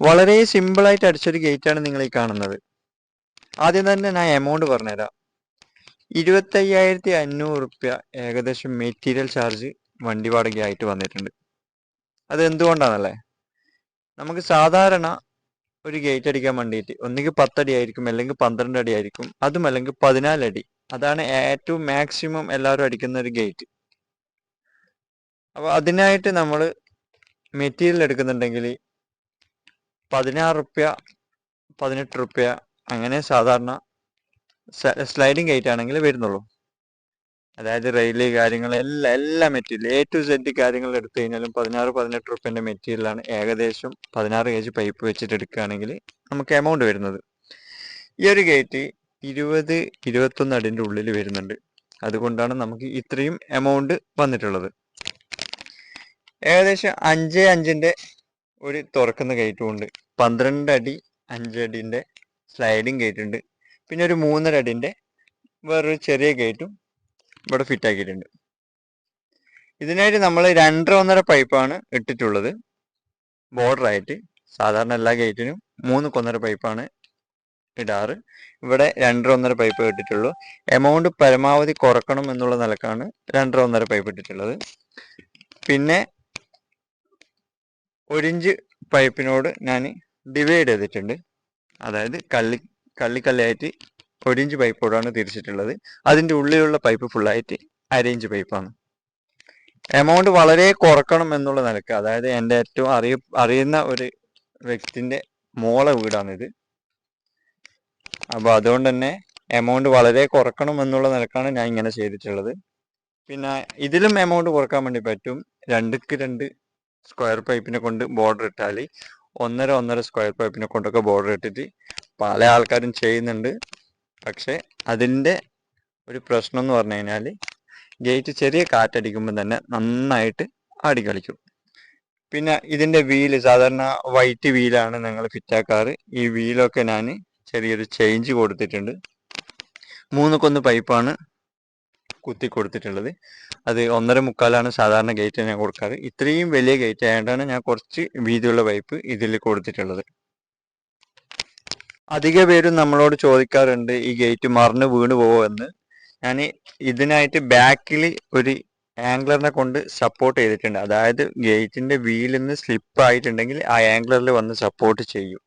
വളരെ സിമ്പിളായിട്ട് അടിച്ചൊരു ഗേറ്റാണ് നിങ്ങൾ ഈ കാണുന്നത്. ആദ്യം തന്നെ ഞാൻ എമൗണ്ട് പറഞ്ഞുതരാം. ഇരുപത്തയ്യായിരത്തി അഞ്ഞൂറ് റുപ്യ ഏകദേശം മെറ്റീരിയൽ ചാർജ് വണ്ടി വാടകയായിട്ട് വന്നിട്ടുണ്ട്. അത് എന്തുകൊണ്ടാണല്ലേ നമുക്ക് സാധാരണ ഒരു ഗേറ്റ് അടിക്കാൻ വേണ്ടിയിട്ട് ഒന്നുകിൽ പത്തടി ആയിരിക്കും അല്ലെങ്കിൽ പന്ത്രണ്ട് അടി ആയിരിക്കും അതും അല്ലെങ്കിൽ പതിനാലടി അതാണ് ഏറ്റവും മാക്സിമം എല്ലാവരും അടിക്കുന്ന ഒരു ഗേറ്റ് അപ്പോൾ അതിനായിട്ട് നമ്മൾ മെറ്റീരിയൽ എടുക്കുന്നുണ്ടെങ്കിൽ പതിനാറ് റുപ്യ പതിനെട്ട് റുപ്യ അങ്ങനെ സാധാരണ സ്ലൈഡിങ് ഗേറ്റ് ആണെങ്കിൽ വരുന്നുള്ളൂ. അതായത് റെയിൽ കാര്യങ്ങൾ എല്ലാം എല്ലാ മെറ്റീരിയൽ എ ടു സെഡ് കാര്യങ്ങൾ എടുത്തു കഴിഞ്ഞാലും പതിനാറ് പതിനെട്ട് റുപ്യന്റെ മെറ്റീരിയലാണ് ഏകദേശം പതിനാറ് കെ ജി പൈപ്പ് വെച്ചിട്ട് എടുക്കുകയാണെങ്കിൽ നമുക്ക് എമൗണ്ട് വരുന്നത്. ഈ ഒരു ഗേറ്റ് ഇരുപത് ഇരുപത്തൊന്ന് അടിന്റെ ഉള്ളിൽ വരുന്നുണ്ട്. അതുകൊണ്ടാണ് നമുക്ക് ഇത്രയും എമൗണ്ട് വന്നിട്ടുള്ളത്. ഏകദേശം അഞ്ച് അഞ്ചിന്റെ ഒരു തുറക്കുന്ന ഗേറ്റും ഉണ്ട്. പന്ത്രണ്ട് അടി അഞ്ചടിന്റെ സ്ലൈഡിങ് ഗേറ്റ് ഉണ്ട്. പിന്നെ ഒരു മൂന്നര അടിന്റെ വേറൊരു ചെറിയ ഗേറ്റും ഇവിടെ ഫിറ്റ് ആക്കിയിട്ടുണ്ട്. ഇതിനായിട്ട് നമ്മൾ രണ്ടര ഒന്നര പൈപ്പാണ് ഇട്ടിട്ടുള്ളത്. ബോർഡറായിട്ട് സാധാരണ എല്ലാ ഗേറ്റിനും മൂന്ന് കൊന്നര പൈപ്പാണ് ഇടാറ്. ഇവിടെ രണ്ടര ഒന്നര പൈപ്പ് ഇട്ടിട്ടുള്ളൂ. എമൗണ്ട് പരമാവധി കുറക്കണം എന്നുള്ള നിലക്കാണ് രണ്ടര ഒന്നര പൈപ്പ് ഇട്ടിട്ടുള്ളത്. പിന്നെ ഒരിഞ്ച് പൈപ്പിനോട് ഞാൻ ഡിവൈഡ് ചെയ്തിട്ടുണ്ട്. അതായത് കള്ളി കള്ളിക്കല്ലായിട്ട് ഒരിഞ്ച് പൈപ്പോടാണ് തിരിച്ചിട്ടുള്ളത്. അതിന്റെ ഉള്ളിലുള്ള പൈപ്പ് ഫുള്ളായിട്ട് അരയിഞ്ച് പൈപ്പാണ്. എമൗണ്ട് വളരെ കുറക്കണം എന്നുള്ള നിലയ്ക്ക് അതായത് എന്റെ ഏറ്റവും അറിയ അറിയുന്ന ഒരു വ്യക്തിന്റെ മോളെ വീടാണിത്. അപ്പോൾ അതുകൊണ്ട് തന്നെ എമൗണ്ട് വളരെ കുറക്കണം എന്നുള്ള നിലക്കാണ് ഞാൻ ഇങ്ങനെ ചെയ്തിട്ടുള്ളത്. പിന്നെ ഇതിലും എമൗണ്ട് കുറയ്ക്കാൻ വേണ്ടി പറ്റും. രണ്ടുക്ക് രണ്ട് സ്ക്വയർ പൈപ്പിനെ കൊണ്ട് ബോർഡർ ഇട്ടാൽ ഒന്നര ഒന്നര സ്ക്വയർ പൈപ്പിനെ കൊണ്ടൊക്കെ ബോർഡർ ഇട്ടിട്ട് പല ആൾക്കാരും ചെയ്യുന്നുണ്ട്. പക്ഷേ അതിന്റെ ഒരു പ്രശ്നം എന്ന് പറഞ്ഞു കഴിഞ്ഞാൽ ഗേറ്റ് ചെറിയ കാറ്റടിക്കുമ്പോൾ തന്നെ നന്നായിട്ട് ആടി കളിക്കും. പിന്നെ ഇതിന്റെ വീൽ സാധാരണ വൈറ്റ് വീലാണ് ഞങ്ങൾ ഫിറ്റാക്കാറ് ഈ വീലൊക്കെ ഞാൻ ചെറിയൊരു ചേഞ്ച് കൊടുത്തിട്ടുണ്ട്. മൂന്ന് കൊന്ന് പൈപ്പാണ് കുത്തി കൊടുത്തിട്ടുള്ളത് അത് ഒന്നര മുക്കാലാണ് സാധാരണ ഗേറ്റ് ഞാൻ കൊടുക്കാറ്. ഇത്രയും വലിയ ഗേറ്റ് ആയതുകൊണ്ടാണ് ഞാൻ കുറച്ച് വീതിയുള്ള പൈപ്പ് ഇതിൽ കൊടുത്തിട്ടുള്ളത്. അധിക പേരും നമ്മളോട് ചോദിക്കാറുണ്ട് ഈ ഗേറ്റ് മറിഞ്ഞ് വീണ് പോവോ എന്ന്. ഞാൻ ഇതിനായിട്ട് ബാക്കിൽ ഒരു ആംഗ്ലറിനെ കൊണ്ട് സപ്പോർട്ട് ചെയ്തിട്ടുണ്ട്. അതായത് ഗേറ്റിന്റെ വീലിൽ നിന്ന് സ്ലിപ്പ് ആയിട്ടുണ്ടെങ്കിൽ ആ ആംഗ്ലറിൽ വന്ന് സപ്പോർട്ട് ചെയ്യും.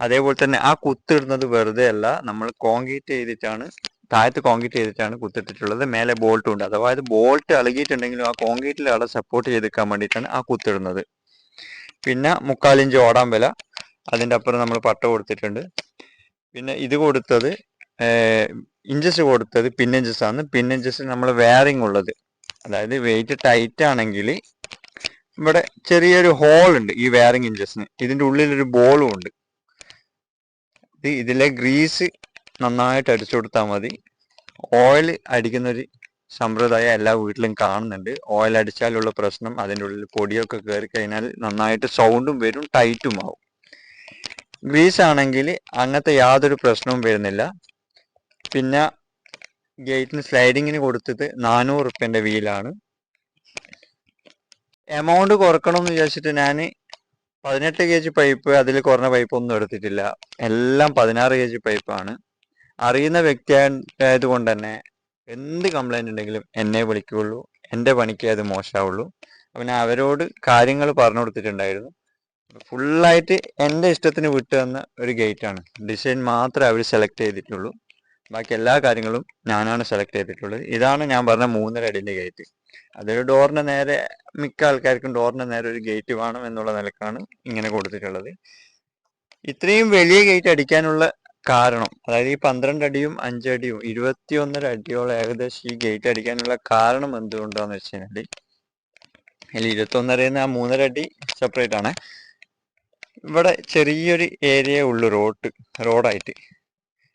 അതേപോലെ തന്നെ ആ കുത്തിടുന്നത് വെറുതെ അല്ല നമ്മൾ കോൺക്രീറ്റ് ചെയ്തിട്ടാണ് താഴത്ത് കോൺക്രീറ്റ് ചെയ്തിട്ടാണ് കുത്തിട്ടിട്ടുള്ളത്. മേലെ ബോൾട്ടും ഉണ്ട്. അഥവാ ബോൾട്ട് ഇളകിയിട്ടുണ്ടെങ്കിലും ആ കോൺക്രീറ്റിൽ അവിടെ സപ്പോർട്ട് ചെയ്തെടുക്കാൻ വേണ്ടിയിട്ടാണ് ആ കുത്തിടുന്നത്. പിന്നെ മുക്കാലിഞ്ച് ഓടാൻ വില. അതിന്റെ അപ്പുറം നമ്മൾ പട്ട കൊടുത്തിട്ടുണ്ട്. പിന്നെ ഇത് കൊടുത്തത് ഇഞ്ചസ് കൊടുത്തത് പിന്നഞ്ചസ് ആണ്. പിന്നഞ്ചസ് നമ്മൾ വേറിങ് ഉള്ളത്. അതായത് വെയിറ്റ് ടൈറ്റ് ആണെങ്കിൽ ഇവിടെ ചെറിയൊരു ഹോൾ ഉണ്ട് ഈ വേറിങ് ഇഞ്ചസിന് ഇതിന്റെ ഉള്ളിലൊരു ബോളും ഉണ്ട്. ഇത് ഇതിലെ ഗ്രീസ് നന്നായിട്ട് അടിച്ചു കൊടുത്താൽ മതി. ഓയിൽ അടിക്കുന്ന ഒരു സമ്പ്രദായം എല്ലാ വീട്ടിലും കാണുന്നുണ്ട്. ഓയിൽ അടിച്ചാലുള്ള പ്രശ്നം അതിന്റെ ഉള്ളിൽ പൊടിയൊക്കെ കയറി കഴിഞ്ഞാൽ നന്നായിട്ട് സൗണ്ടും വരും ടൈറ്റും ആവും. ഗ്രീസ് ആണെങ്കിൽ അങ്ങനത്തെ യാതൊരു പ്രശ്നവും വരുന്നില്ല. പിന്നെ ഗേറ്റിന് സ്ലൈഡിങ്ങിന് കൊടുത്തത് നാനൂറ് റുപ്യന്റെ വീലാണ്. എമൗണ്ട് കുറക്കണം എന്ന് വിചാരിച്ചിട്ട് ഞാൻ പതിനെട്ട് കെ ജി പൈപ്പ് അതിൽ കുറഞ്ഞ പൈപ്പ് ഒന്നും എടുത്തിട്ടില്ല. എല്ലാം പതിനാറ് കെ ജി പൈപ്പാണ് അറിയുന്ന വ്യക്തി ആയതുകൊണ്ട് തന്നെ എന്ത് കംപ്ലൈന്റ് ഉണ്ടെങ്കിലും എന്നെ വിളിക്കുകയുള്ളൂ. എന്റെ പണിക്ക് അത് മോശമാവുള്ളൂ. അപ്പം ഞാൻ അവരോട് കാര്യങ്ങൾ പറഞ്ഞു കൊടുത്തിട്ടുണ്ടായിരുന്നു. ഫുള്ളായിട്ട് എന്റെ ഇഷ്ടത്തിന് വിട്ടു തന്ന ഒരു ഗേറ്റാണ് ഡിസൈൻ മാത്രമേ അവർ സെലക്ട് ചെയ്തിട്ടുള്ളൂ. ബാക്കി എല്ലാ കാര്യങ്ങളും ഞാനാണ് സെലക്ട് ചെയ്തിട്ടുള്ളത്. ഇതാണ് ഞാൻ പറഞ്ഞ മൂന്നര അടിന്റെ ഗേറ്റ് അതൊരു ഡോറിന് നേരെ മിക്ക ആൾക്കാർക്കും ഡോറിന് നേരെ ഒരു ഗേറ്റ് വേണം എന്നുള്ള നിലക്കാണ് ഇങ്ങനെ കൊടുത്തിട്ടുള്ളത്. ഇത്രയും വലിയ ഗേറ്റ് അടിക്കാനുള്ള കാരണം അതായത് ഈ പന്ത്രണ്ട് അടിയും അഞ്ചടിയും ഇരുപത്തി ഒന്നര അടിയോളം ഏകദേശം ഈ ഗേറ്റ് അടിക്കാനുള്ള കാരണം എന്തുകൊണ്ടാന്ന് വെച്ച് കഴിഞ്ഞാൽ ഇരുപത്തി ഒന്നരന്ന് ആ മൂന്നര അടി സെപ്പറേറ്റ് ആണ്. ഇവിടെ ചെറിയൊരു ഏരിയ ഉള്ളു റോഡ് റോഡായിട്ട്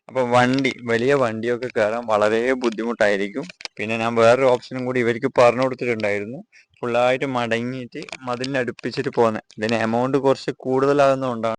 അപ്പൊ വണ്ടി വലിയ വണ്ടിയൊക്കെ കയറാൻ വളരെ ബുദ്ധിമുട്ടായിരിക്കും. പിന്നെ ഞാൻ വേറൊരു ഓപ്ഷനും കൂടി ഇവർക്ക് പറഞ്ഞു കൊടുത്തിട്ടുണ്ടായിരുന്നു. ഫുള്ളായിട്ട് മടങ്ങിയിട്ട് മതിലിനടുപ്പിച്ചിട്ട് പോകുന്നത് ഇതിന് എമൗണ്ട് കുറച്ച് കൂടുതലാകുന്നതുകൊണ്ടാണ്